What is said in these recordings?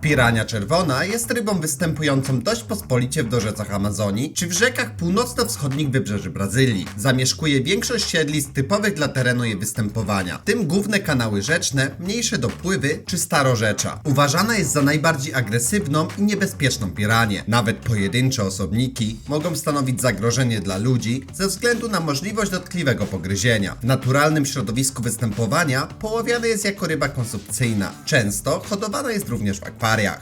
Pirania czerwona jest rybą występującą dość pospolicie w dorzecach Amazonii czy w rzekach północno-wschodnich wybrzeży Brazylii. Zamieszkuje większość siedlisk typowych dla terenu jej występowania, w tym główne kanały rzeczne, mniejsze dopływy czy starorzecza. Uważana jest za najbardziej agresywną i niebezpieczną piranię. Nawet pojedyncze osobniki mogą stanowić zagrożenie dla ludzi ze względu na możliwość dotkliwego pogryzienia. W naturalnym środowisku występowania poławiana jest jako ryba konsumpcyjna. Często hodowana jest również w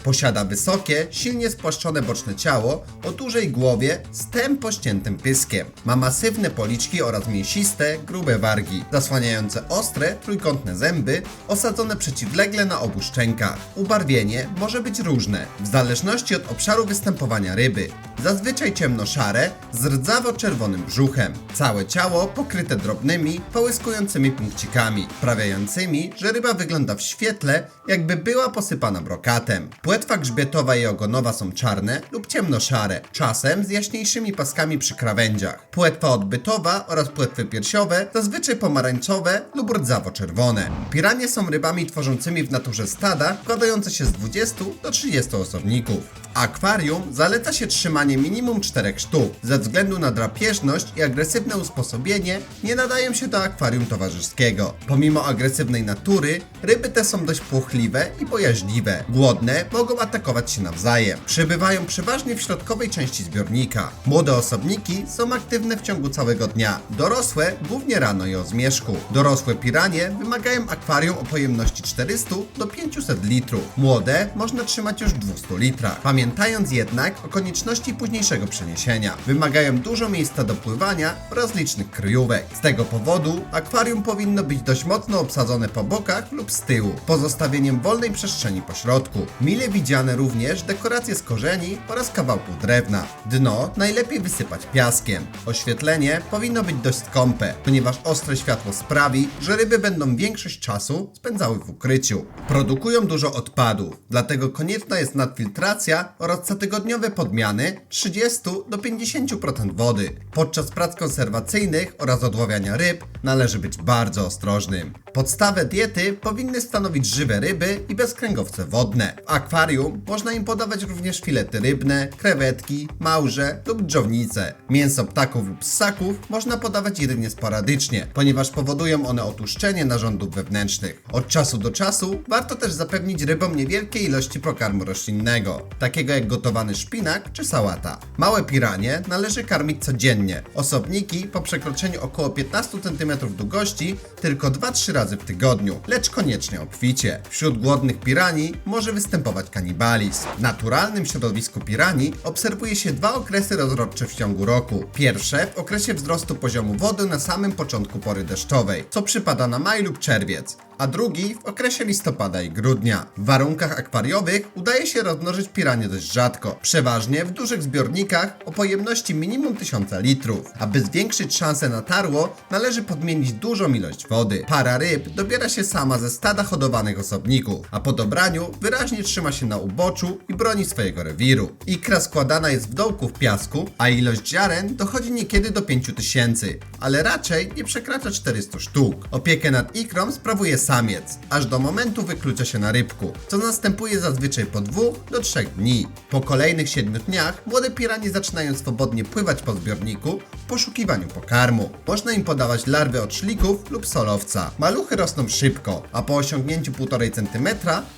Posiada wysokie, silnie spłaszczone boczne ciało o dużej głowie z tempo ściętym pyskiem. Ma masywne policzki oraz mięsiste, grube wargi, zasłaniające ostre, trójkątne zęby osadzone przeciwlegle na obu szczękach. Ubarwienie może być różne, w zależności od obszaru występowania ryby. Zazwyczaj ciemnoszare, z rdzawo-czerwonym brzuchem. Całe ciało pokryte drobnymi, połyskującymi punkcikami, sprawiającymi, że ryba wygląda w świetle, jakby była posypana brokatem. Płetwa grzbietowa i ogonowa są czarne lub ciemnoszare, czasem z jaśniejszymi paskami przy krawędziach. Płetwa odbytowa oraz płetwy piersiowe zazwyczaj pomarańczowe lub rdzawo-czerwone. Piranie są rybami tworzącymi w naturze stada, składające się z 20 do 30 osobników. W akwarium zaleca się trzymanie minimum 4 sztuk. Ze względu na drapieżność i agresywne usposobienie nie nadają się do akwarium towarzyskiego. Pomimo agresywnej natury, ryby te są dość płochliwe i bojaźliwe. Głodne mogą atakować się nawzajem. Przebywają przeważnie w środkowej części zbiornika. Młode osobniki są aktywne w ciągu całego dnia. Dorosłe głównie rano i o zmierzchu. Dorosłe piranie wymagają akwarium o pojemności 400 do 500 litrów. Młode można trzymać już w 200 litrach. Pamiętając jednak o konieczności późniejszego przeniesienia. Wymagają dużo miejsca do pływania oraz licznych kryjówek. Z tego powodu akwarium powinno być dość mocno obsadzone po bokach lub z tyłu, pozostawieniem wolnej przestrzeni po środku. Mile widziane również dekoracje z korzeni oraz kawałków drewna. Dno najlepiej wysypać piaskiem. Oświetlenie powinno być dość skąpe, ponieważ ostre światło sprawi, że ryby będą większość czasu spędzały w ukryciu. Produkują dużo odpadów, dlatego konieczna jest nadfiltracja oraz cotygodniowe podmiany 30 do 50% wody. Podczas prac konserwacyjnych oraz odławiania ryb należy być bardzo ostrożnym. Podstawę diety powinny stanowić żywe ryby i bezkręgowce wodne. W akwarium można im podawać również filety rybne, krewetki, małże lub dżownice. Mięso ptaków lub ssaków można podawać jedynie sporadycznie, ponieważ powodują one otuszczenie narządów wewnętrznych. Od czasu do czasu warto też zapewnić rybom niewielkie ilości pokarmu roślinnego, takiego jak gotowany szpinak czy sałata. Małe piranie należy karmić codziennie. Osobniki po przekroczeniu około 15 cm długości tylko 2-3 razy w tygodniu, lecz koniecznie obficie. Wśród głodnych piranii może występować kanibalizm. W naturalnym środowisku piranii obserwuje się dwa okresy rozrodcze w ciągu roku. Pierwsze w okresie wzrostu poziomu wody na samym początku pory deszczowej, co przypada na maj lub czerwiec, a drugi w okresie listopada i grudnia. W warunkach akwariowych udaje się rozmnożyć piranie dość rzadko, przeważnie w dużych zbiornikach o pojemności minimum 1000 litrów. Aby zwiększyć szanse na tarło, należy podmienić dużą ilość wody. Para ryb dobiera się sama ze stada hodowanych osobników, a po dobraniu wyraźnie trzyma się na uboczu i broni swojego rewiru. Ikra składana jest w dołku w piasku, a ilość ziaren dochodzi niekiedy do 5000, ale raczej nie przekracza 400 sztuk. Opiekę nad ikrą sprawuje samiec, aż do momentu wyklucia się na rybku, co następuje zazwyczaj po 2 do 3 dni. Po kolejnych 7 dniach młode piranie zaczynają swobodnie pływać po zbiorniku w poszukiwaniu pokarmu. Można im podawać larwy od szlików lub solowca. Maluchy rosną szybko, a po osiągnięciu 1,5 cm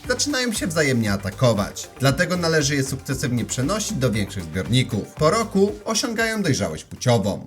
zaczynają się wzajemnie atakować. Dlatego należy je sukcesywnie przenosić do większych zbiorników. Po roku osiągają dojrzałość płciową.